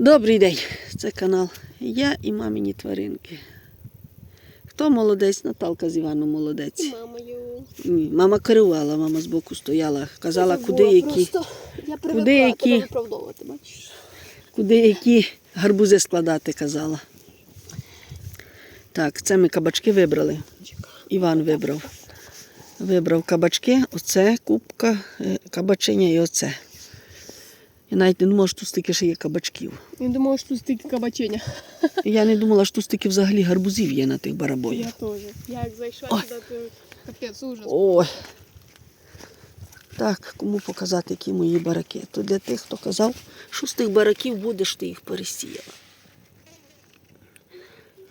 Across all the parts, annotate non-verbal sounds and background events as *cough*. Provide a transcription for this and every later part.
Добрий день, це канал Я і мамині тваринки. Хто молодець? Наталка з Іваном молодець. Мамою. Ні, мама керувала, мама збоку стояла, казала, Це куди які, Просто... Я Куди які? бачиш? куди які гарбузи складати, казала. Так, це ми кабачки вибрали. Іван вибрав. Вибрав кабачки, оце кубка, е, кабачиня і оце. Я навіть не думала, що тут стільки ще є кабачків. Він думав, що тут стільки кабачення. Я не думала, що тут стільки взагалі гарбузів є на тих барабоях. Я теж. Я як зайшла Ой. сюди, то капець ужас. Ой. Так, кому показати, які мої бараки? То для тих, хто казав, що з тих бараків будеш, ти їх пересіяла.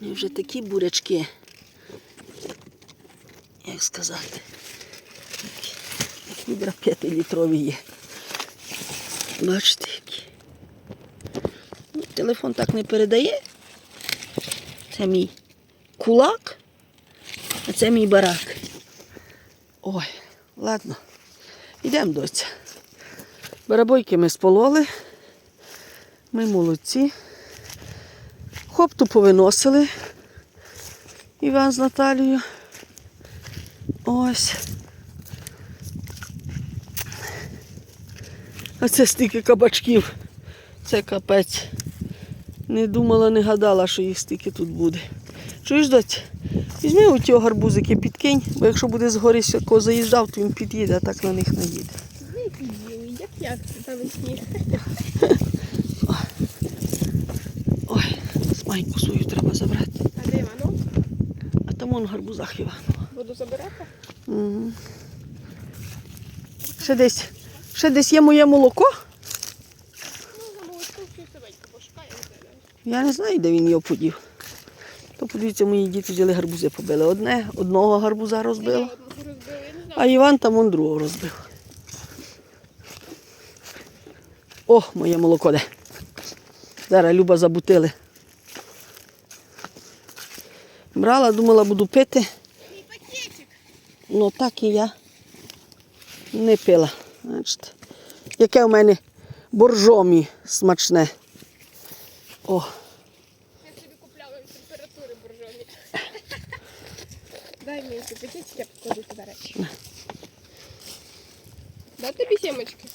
І вже такі бурячки, як сказати, як відра п'ятилітрові є. Бачите. Ну, телефон так не передає. Це мій кулак, а це мій барак. Ой, ладно. Йдемо, доця. Барабойки ми спололи. Ми молодці. Хопту повиносили. Іван з Наталією. Ось. А це стільки кабачків. Це капець. Не думала, не гадала, що їх стільки тут буде. Чуєш, доць? Візьми у ті гарбузики, підкинь, бо якщо буде згорі сяко заїжджав, то він під'їде, а так на них не їде. Як це там сніг. Ой, смайку свою треба забрати. А де Іванов? А там он гарбузах Іванова. Буду забирати? Угу. Ще десь, ще десь є моє молоко. Я не знаю, де він його подів. То подивіться, мої діти взяли гарбузи побили. Одне, одного гарбуза розбила, а. Іван там он другого розбив. О, моє молоко де. Зараз Люба забутили. Брала, думала, буду пити. Ну так і я не пила. Бачите. Яке у мене боржомі смачне. О, Я собі купляла температури боржомі. Дай мені цей я покладу туди речі. Дай тобі сімочки.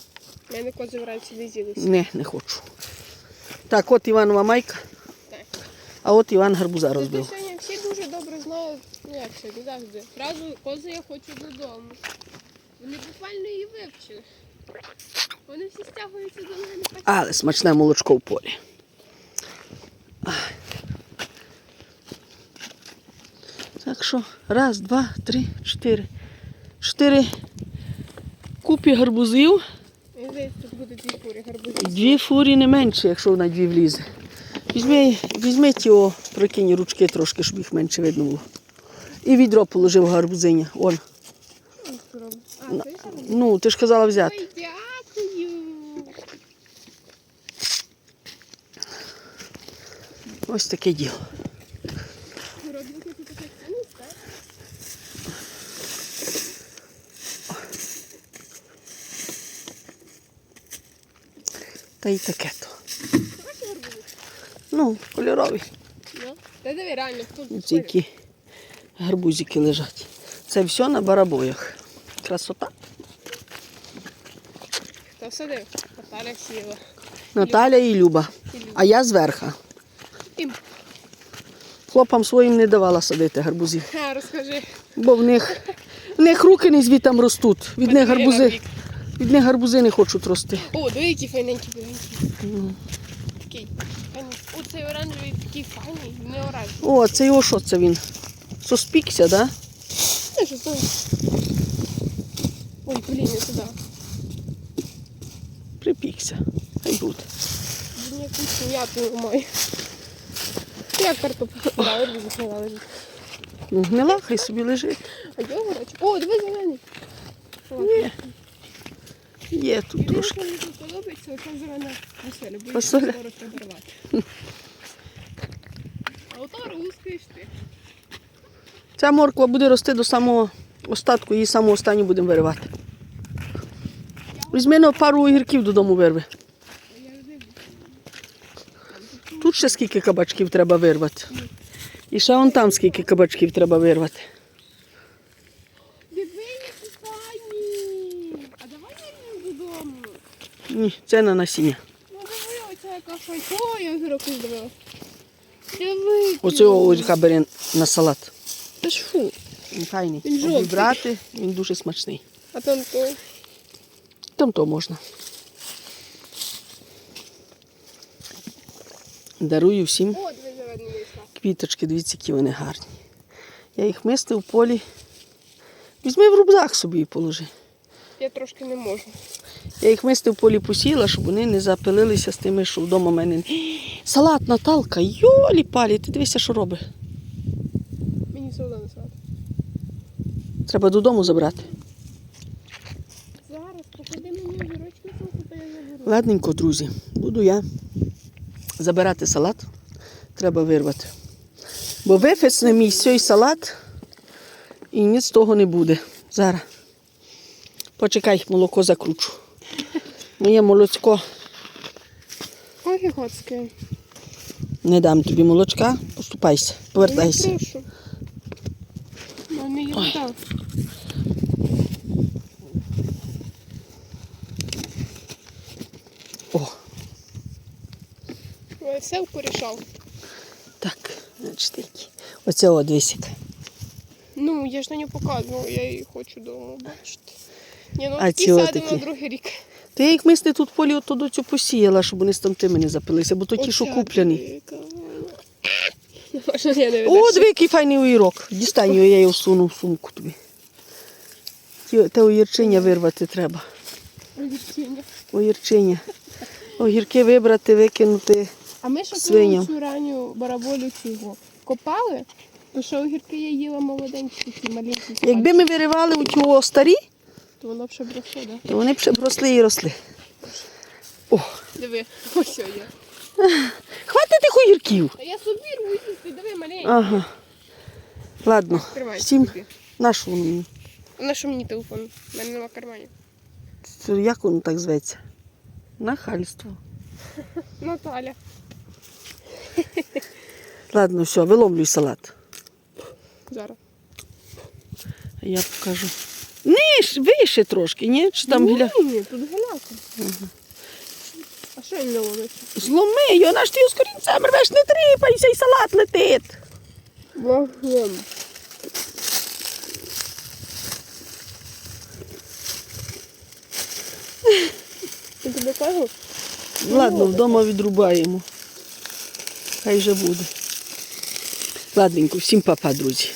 У мене кози вранці не з'їлися. не, не хочу. Так, от Іванова майка, Так. а от Іван гарбуза розбив. сьогодні всі дуже добре знають, як сьогодні завжди. Фразу кози я хочу додому. Вони буквально її вивчили. Вони всі стягуються до мене. Але смачне молочко в полі. Так що, раз, два, три, чотири. Чотири купі гарбузів. Тут буде дві курі гарбузів. Дві фурі не менше, якщо на дві влізе. Візьми, візьми ті о, прокинь ручки трошки, щоб їх менше видно було. І відро положив гарбузиня. Он. А, це ще гарбуз? Ну, ти ж казала взяти. Ой, дякую. Ось таке діло. Та й таке то. Ну, кольорові. Ну, та диви, реально, тут Ось які гарбузики лежать. Це все на барабоях. Красота. Хто садив? Наталя сіла. Наталя і Люба. А я зверха. І... Хлопам своїм не давала садити гарбузів. Ха, розкажи. Бо в них, в них руки не звітам ростуть. Від них гарбузи, від них гарбузи не хочуть рости. О, диви, які файненькі біленькі. Такий. О, цей оранжевий такий файний, не оранжевий. О, це його що це він? Соспікся, да? Ой, блін, не туди. Припікся. Хай буде. Блін, якусь м'яту маю. Подали, дуже гнила лежить. Ну, гнила, хай собі лежить. А його речі. О, диви зелений. Є. Є тут трошки. мені тут подобається, оця зелена фасоля, бо її Фасоля. скоро треба рвати. А ото рускаєш ти. Ця морква буде рости до самого остатку, її саму останню будемо виривати. Візьми на пару огірків додому вирви. Тут ще скільки кабачків треба вирвати. І ще он там скільки кабачків треба вирвати. А давай я додому. Ні, це на насіння. Оце огірка бери на салат. Та ж фу. Він файний. Він жовтий. Обібрати, він дуже смачний. А там то. Там то можна. Дарую всім квіточки, дивіться, які вони гарні. Я їх мистив в полі. Візьми в рюкзак собі і положи. Я трошки не можу. Я їх мистив в полі посіла, щоб вони не запилилися з тими, що вдома в мене. Салат Наталка, йолі палі, ти дивися, що робить. Мені солоно насад. Треба додому забрати. Зараз поклади мені огірочки то я. Ладненько, друзі, буду я забирати салат. Треба вирвати. Бо вифесне мій цей салат і ніц з того не буде. Зараз. Почекай, молоко закручу. Моє молочко Ой, не дам тобі молочка. Поступайся, повертайся. Я прошу. Ну, не вода. О, Ой, Все порішав. так, значить які. Оце от висік. Ну, я ж на нього показувала, я її хочу вдома бачити. Ні, ну А такі садимо на другий рік. Ти їх мисли тут полі от туди посіяла, щоб вони з там тими не запилися, бо то ті, що Оця куплені. дика, вона. Може, я не *laughs* О, диви, який файний огірок. Дістань його, я його всуну в сумку тобі. Те огірчиня вирвати треба. Огірчиня. Огірчиня. Огірки вибрати, викинути. А ми ще Свиням. цю ранню бараболю цього копали, то що огірки я їла молоденькі, такі маленькі. Якби ми виривали у цього старі, То воно б ще бросло, да? то вони б ще б росли і росли. О, Диви, *laughs* ось я. *laughs* хватить тих огірків. А я собі рву їсти, диви маленький. Ага. Ладно, Тримай всім собі. нашу мені. На що мені телефон? У мене нема карманів. Це Як воно так зветься? Нахальство. *laughs* Наталя. Ладно, все, виломлюй салат. Зараз. Я покажу. Ниж, вище трошки, ні? Чи там гля... Ні, тут галяка. Що він не ловиться? Зломи його, наш ти його з корінцем рвеш, не тріпайся, і салат летить. Вагон. Я тобі кажу, Ладно, вдома відрубаємо. Хай вже буде. Ладненько, всім папа, друзі.